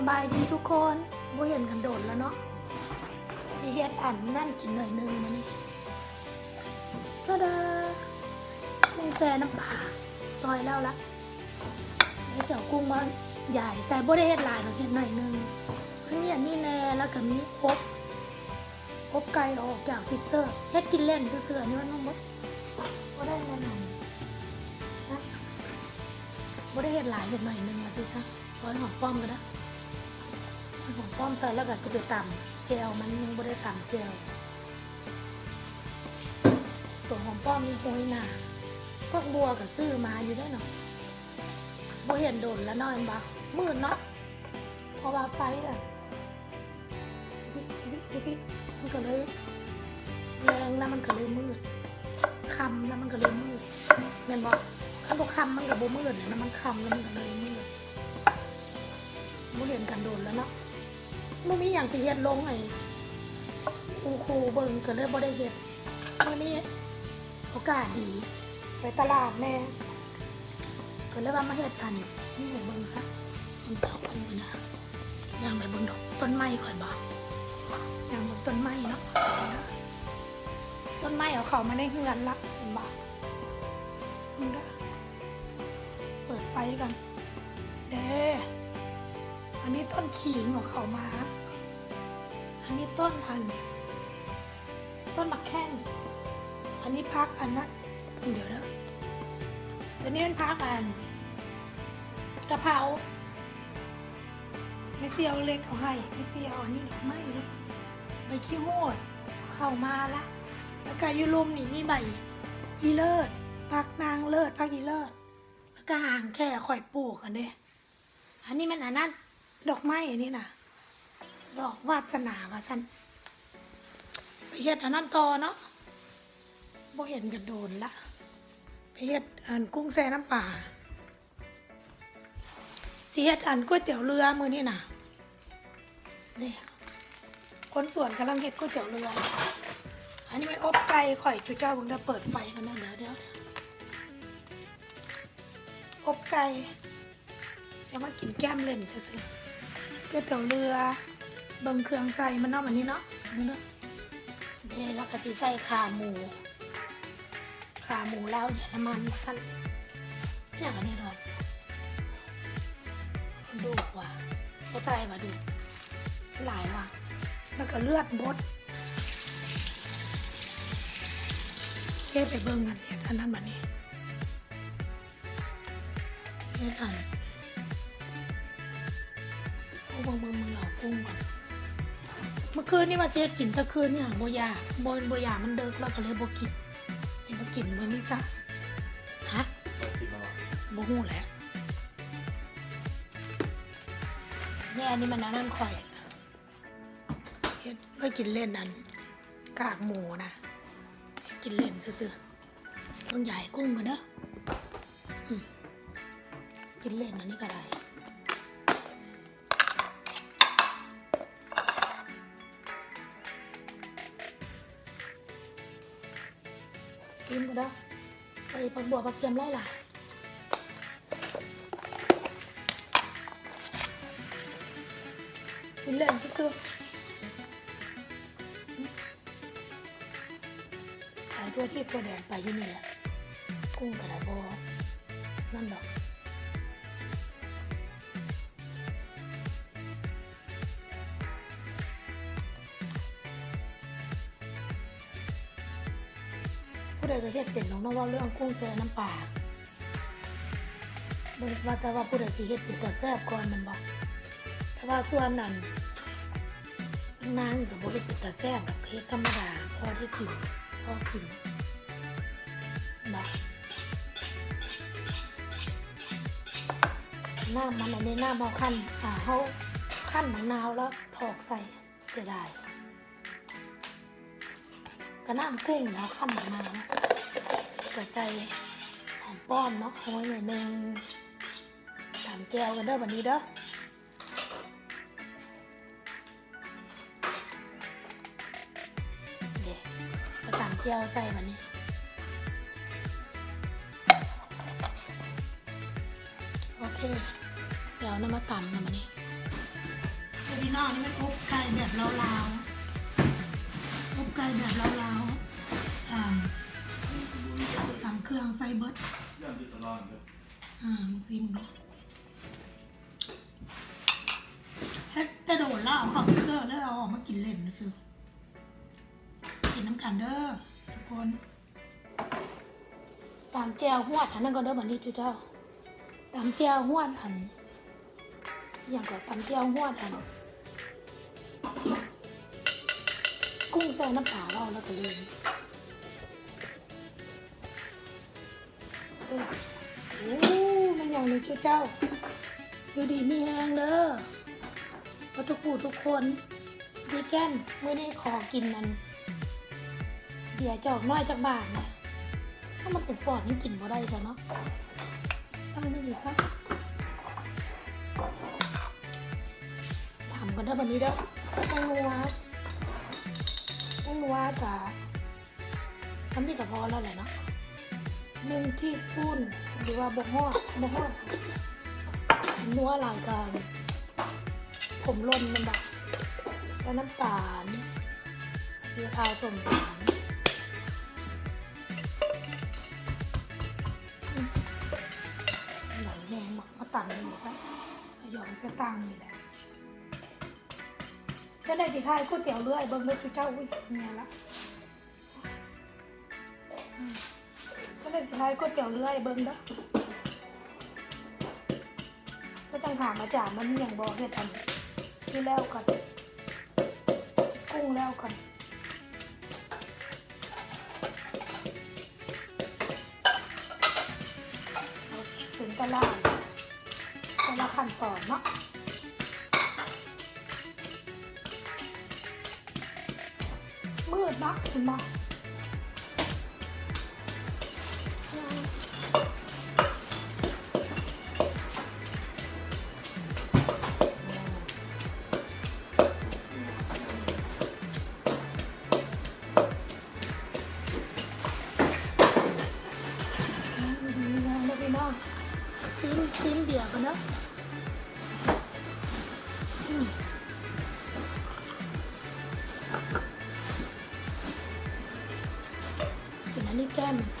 สบายดีทุกคนบ่เห็นกันโดดแล้วเนาะสิเฮ็ดอันนั่นกินหน่อยหนึงมานี่ตะดากุ้งแซ่น้ำปลาซอยแล้วละไอเสี่ยวกุ้งมาใหญ่ใส่บ่ได้เฮ็ดหลายดอกเฮ็ดหน่อยหนึงอันนี้อันนี้แน่แล้วก็มีอบอบไก่ออกจากฟิตเซอร์เฮ็ดกินเล่นซื่อๆนนี่มันบ่บ่ได้แน่นอนนะบ่ได้เฮ็ดหลายเฮ็ดหน่อยหนึงมาสิซะซอยหอมป้อมก็ได้ ผมป้อมใส่แล้วก็จะไปตำแจวมันยังไม่ได้ตำแจวส่วนของป้อมมีโหยหนาพวกบัวกับซื้อมาอยู่ได้หน่อยบัวเห็นโดนแล้วน้อยบักมืดเนาะเพราะว่าไฟอะพี่พี่พี่มันก็เลยแรงแล้วมันก็เลยมืดคำแล้วมันก็เลยมืดแม่นบอกคันบอกคำมันกับโบมืดเนี่ยนะมันคำแล้วมันก็เลยมืดบัวเห็นกันโดนแล้วเนาะ มื่อนี้อย่างสิเฮ็ดลงไอ้ครูครูเบิ่งก็เลยบ่ได้เฮ็ดมื่อนี้โอกาสดี ไปตลาดแม่ก็เลยว่ามาเฮ็ดกันนี่ให้เบิ่งซะมันต่าอันนี้นะอย่างไปเบิ่งดอกต้นไม้ก่อนบ่อย่างเบิ่งต้นไม้เนาะต้นไม้เอาเขามาในเฮือนละเห็นบ่นี่ละเปิดไฟกันเด้อันนี้ต้นขิงของเขามา อันนี้ต้นอัน ต้นมะแข้ง อันนี้พักอันนั้นเดี๋ยวนะอันนี้เป็นพักอันกะเพราไม่เซียวเล็กเอาให้ไม่เซียวอันนี้ดอกไม้ลูกใบขี้โหดเข้ามาละแล้วก็ยูรุมนี่มีใบอีเลิศพักนางเลิศพักอีเลิศแล้วก็หางแค่ข่อยปลูกอันเนี้ยอันนี้มันอันนั้นดอกไม้อันนี้นะ ดอกวาสนาว่าสันไปเฮ็ดอันนั้นต่อเนาะบ่เห็นกันโดนละไปเฮ็ดอันกุ้งแซ่น้ำปลาสิเฮ็ดอันก๋วยเตี๋ยวเรือมือนี่น่ะนี่คนสวนกำลังเฮ็ดก๋วยเตี๋ยวเรือ อันนี้เป็นอบไก่ข่อยจุเจ้าผมจะเปิดไฟกันนะเดี๋ยวเดี๋ยวอบไก่จะมากินแก้มเล่นจะซื่อก๋วยเตี๋ยวเรือ เบิ่งเครื่องใส่มันเนาะวันนี้เนาะนี่เนาะเดี๋ยวแล้วก็สิใส่ขาหมู ขาหมูแล้วเยน้ำมันสั้นอย่างอันนี้เนาะดูว่ะเขาใส่มาดูหลายว่ะแล้วก็เลือดบดเฮ็ดไปเบิ่งกันเฮ็ดอันนั้นบัดนี้เฮ็ดอันเอาเบิ่งเบิ่งมึง เมื่อคืนนี่มาเสียกินตะคืนเนี่ยโบยาโบนโบยามันเดิกเราก็เลยโบกินนี่มากินมือนี้ซะฮะกินมาหรอโบหูแหล้วเนี่ยอันนี้มันนนั่นข่อยเฮ็ดไว้กินเล่นอันกากหมูนะกินเล่นซื่อๆต้องใหญ่กุ้งกันเด้ออืมกินเล่นอันนี้ก็ได้ กินก็ได้ใส่ผักบัวผักเทียมไล่ล่ะกินเล่นซื่อๆขายตัวที่ตัวแดงไปอยู่นี่แหละกุ้งกระดาบอนั่นดอก ผู้ใดก็เฮ็ดเป็นน้องน้องว่าเรื่องกุ้งแซ่น้ำปลาเบิ่งว่าแต่ว่าผู้ใดสิเฮ็ดเป็นแต่แซ่บก่อนมันบอกแต่ว่าส่วนนั้นนางก็บ่ได้เป็นแต่แซ่บแบบเฮ็ดธรรมดาพอได้กินพอกินบอกน้ำมันอันนี้น้ำเอาขั้นอ่าเฮาขั้นมะนาวแล้วถอกใส่เสียดายก็น้ำกุ้งแล้วขั้นมะนาวก็ใส่หอมป้อมเนาะโอ้ยหน่อยหนึงสามแก้วกันเด้อวันนี้เด้อเด็กก็ตามเจียวใส่มันนี่โอเค เดี๋ยวน้ำมาตำนะมันนี่พี่น้องนี่มันอบไก่แบบลาวๆ ไก่แบบลาวๆอ่าตำเครื่องใส่เบิดย่านที่ตลาดเนี่ยอ่ามึงซิมงดูเฮ็ดแต่โดดแล้วเอาเข้าฟิลเตอร์แล้วเอาออกมากินเล่นนะซื้อกินน้ำกันเด้อทุกคน ตามแจวหวดอันนั้นก็เด้อบันนี้ทุกเจ้าตามแจวหวดอัน อย่างก็ตำแจวหวดอัน กุ้งใส่น้ำปลาเราแล้วก็ลืมเออโอ้มันอย่างนี้ทุกเจ้าอยู่ดีมีแหงเด้อเพราะทุกผู้ทุกคนดีแกนไม่ได้ขอกินนันเดี๋ยวจะออกน้อยจากบ้านนะถ้ามันเป็นฟอดนี่กินบ่ได้จ้ะเนาะตั้งไม่ดีซะทำกันได้แบบนี้เด้อแตงนัวแตง นัวกับทำนี่กับพอแล้วแหละเนาะหนึ่งที่สปูนหรือว่าบกฮอดบกฮอดนัวหลายกันผมล่นมันแบบใส่น้ำตาลซีขาวสมตาลหน่อยแรงมาตังนี่ซะหยองสตังค์นี่แหละ ก็ได้สิท้ายก๋วยเตี๋ยวเรื่อยเบิ่งเด้อจุเจ้าอุ้ยเนี่ยละก็ได้สิทายก๋วยเตี๋ยวเรื่อยเบิ่งเด้อก็จังถามอาจารย์มันอย่างบอกเฮ็ดอันที่แล้วก่อนกุ้งแล้วก่อนเอาถึงตลาดแต่ละขั้นตอนเนาะ มืด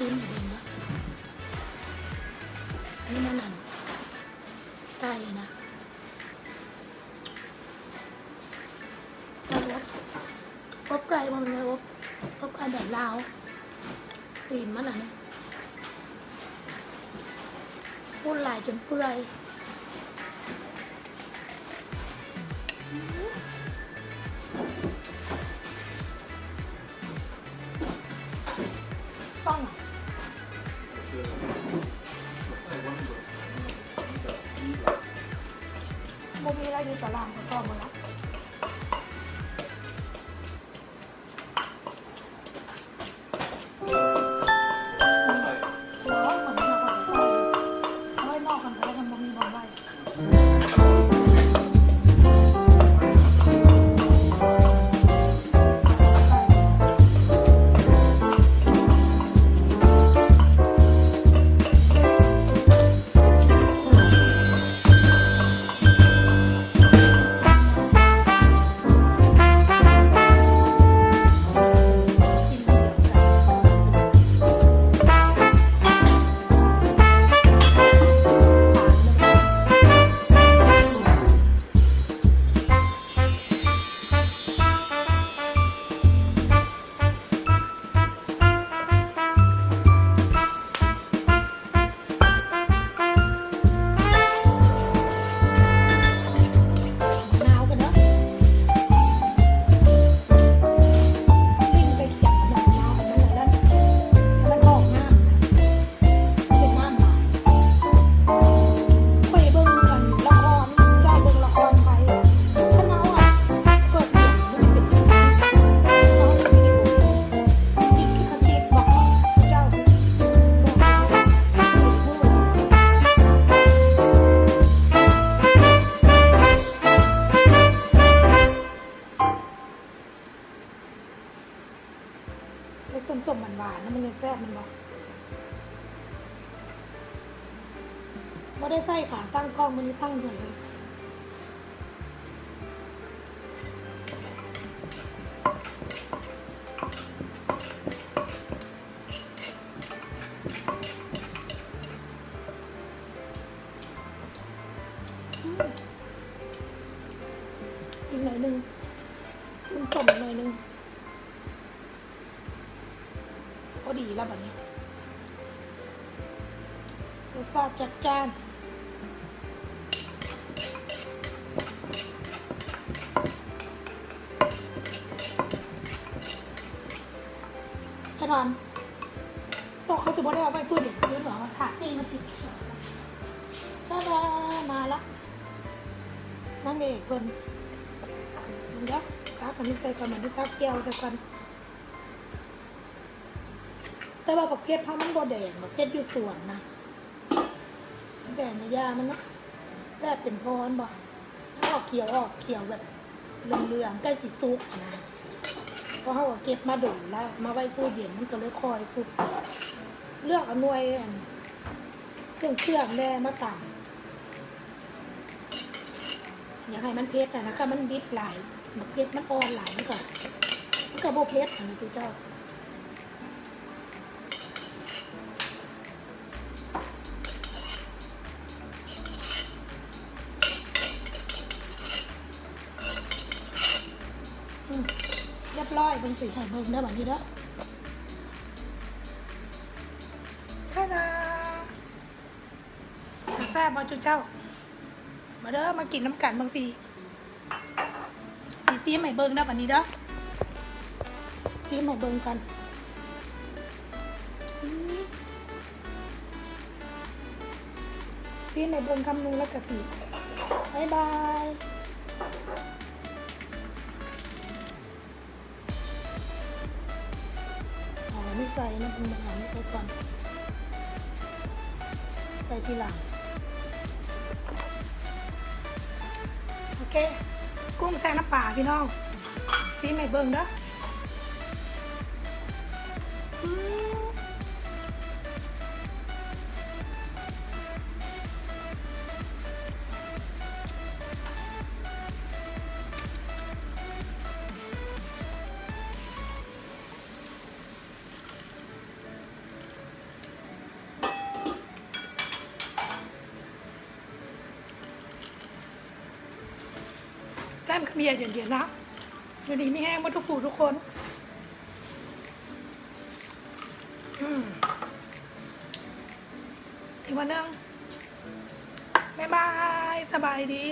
แก้มมันเองนะอันนี้มันนั่นไก่นะไก่อบอบไก่มันเลยอบอบไก่แบบลาวตีนมันอะเนี่ยพูดหลายจนเปื่อยต้อ โมมีอะไรดีตารางก็ต้องมาแล้ว สมหวานหวานมันยังแซ่บมันบอกไม่ได้ใส่ขาตั้งกล้องมันนี้ตั้งด่วนเลยอีกหน่อยหนึ่งเติมสมหน่อยหนึ่ง แล้วแบบนี้รสชาติจัดจานถ้าทอนตกเขาสิบ่ได้เอาไปตู้เด็ดเพื่อนหรอถาดนี่มันติดชาดามาละนั่งเอกเพิ่นมึงเด้อตักอันนี้ใส่ก่อนมันที่ตักเกียวใส่ก่อน แต่ว่าประเภทเพามันบ่แดงประเภทอยู่สวนนะแดงในยามันเนาะแซ่บเป็นพรบ่มันออกเขียวออกเขียวแบบเหลืองๆใกล้สีซุกนะเพราะเขาก็เก็บมาโดนแล้วมาไว้ตู้เย็นมันก็เลยคอยสุกเลือกเอาหน่วยเครื่องเครื่องแร่มาต่ำอย่าให้มันเพชรแต่นะคะมันดิบหลมันเพชรมันอ่อนไหลายมันก็มันก็โบเพชรอันนี้ตัวเจ้า รียบร้อยเป็นสีให้เบิ่งได้แบบนี้เด้อท่าดาแซ่บบ่จุเจ้า มาเด้อมากินน้ำกันบางสีสีซีใหม่เบิ่งได้แบบนี้เด้อซีใหม่เบิ่งกันอืมซีใหม่เบิ่งคำหนึงแล้วก็สีบายบาย ใส่นะเป็นแบบไม่ใส่ก่อน ใส่ทีหลัง โอเค กุ้งแซ่น้ำปลาพี่น้องซีไม่เบิ่งเด้อ แก้มขมียเดี๋ยวๆนะอยู่ดีไม่แห้งมาทุกผู้ทุกคน อืมอีกวันนึงบ๊ายบาย สบายดี